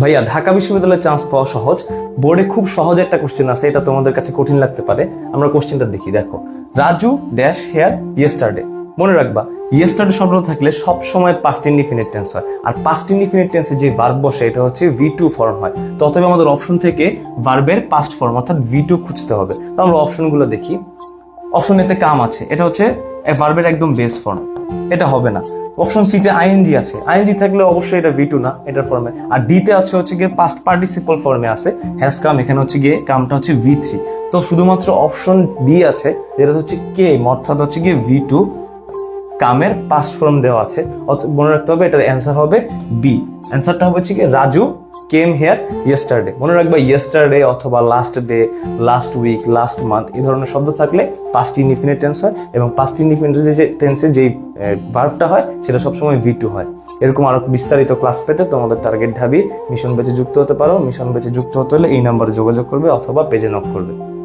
ভাইয়া, ঢাকা বিশ্ববিদ্যালয়ে চান্স পাওয়া সহজ। বোর্ডে খুব সহজ একটা কোশ্চেন আছে, এটা তোমাদের কাছে কঠিন লাগতে পারে। আমরা কোশ্চেনটা দেখি, দেখো। রাজু ড্যাশ হেয়ার ইয়েস্টারডে মনে রাখবা ইয়েস্টারডে শব্দ থাকলে সব সময় পাস্ট ইনডিফিনিট টেন্স হয়। আর পাস্ট ইনডিফিনিট টেন্সে যে ভার্ব বসে, এটা হচ্ছে ভি টু ফর্ম হয়। তো অতএব আমাদের অপশন থেকে ভার্বের পাস্ট ফর্ম অর্থাৎ ভি টু খুঁজতে হবে। তো আমরা অপশনগুলো দেখি। অপশন এতে কাম আছে। এটা হচ্ছে ভার্বের একদম বেস ফর্ম এটা হবে না। অপশন সি তে আইএনজি আছে। আইএনজি থাকলে অবশ্যই এটা ভি টু না, এটার ফর্মে আর ডি তে আছে হচ্ছে গিয়ে পাস্ট পার্টিসিপল ফর্মে আছে। হ্যাজ কাম, এখানে হচ্ছে গিয়ে কামটা হচ্ছে ভি থ্রি তো শুধুমাত্র অপশন বি আছে, যেটা হচ্ছে কে অর্থাৎ হচ্ছে গিয়ে ভি টু কামের পাস্ট ফর্ম দেওয়া আছে। মনে রাখতে হবে, এটার অ্যান্সার হবে বি অ্যান্সারটা হবে হচ্ছে কি রাজু কেম হেয়ার ইয়েস্টারডে মনে রাখবা ইয়েস্টারডে অথবা last day last week last month এই ধরনের শব্দ থাকলে পাঁচটি ইনডিফিনিট টেন্স হয় এবং পাঁচটি ইনডিফিনিট যে টেন্সে যেই ভার্বটা হয়, সেটা সবসময় ভি টু হয়। এরকম আরও বিস্তারিত ক্লাস পেতে তোমাদের টার্গেট ঢাবি মিশন বেচে যুক্ত হতে পারো মিশন বেচে যুক্ত হতে হলে এই নাম্বারে যোগাযোগ করবে অথবা পেজে নক করবে।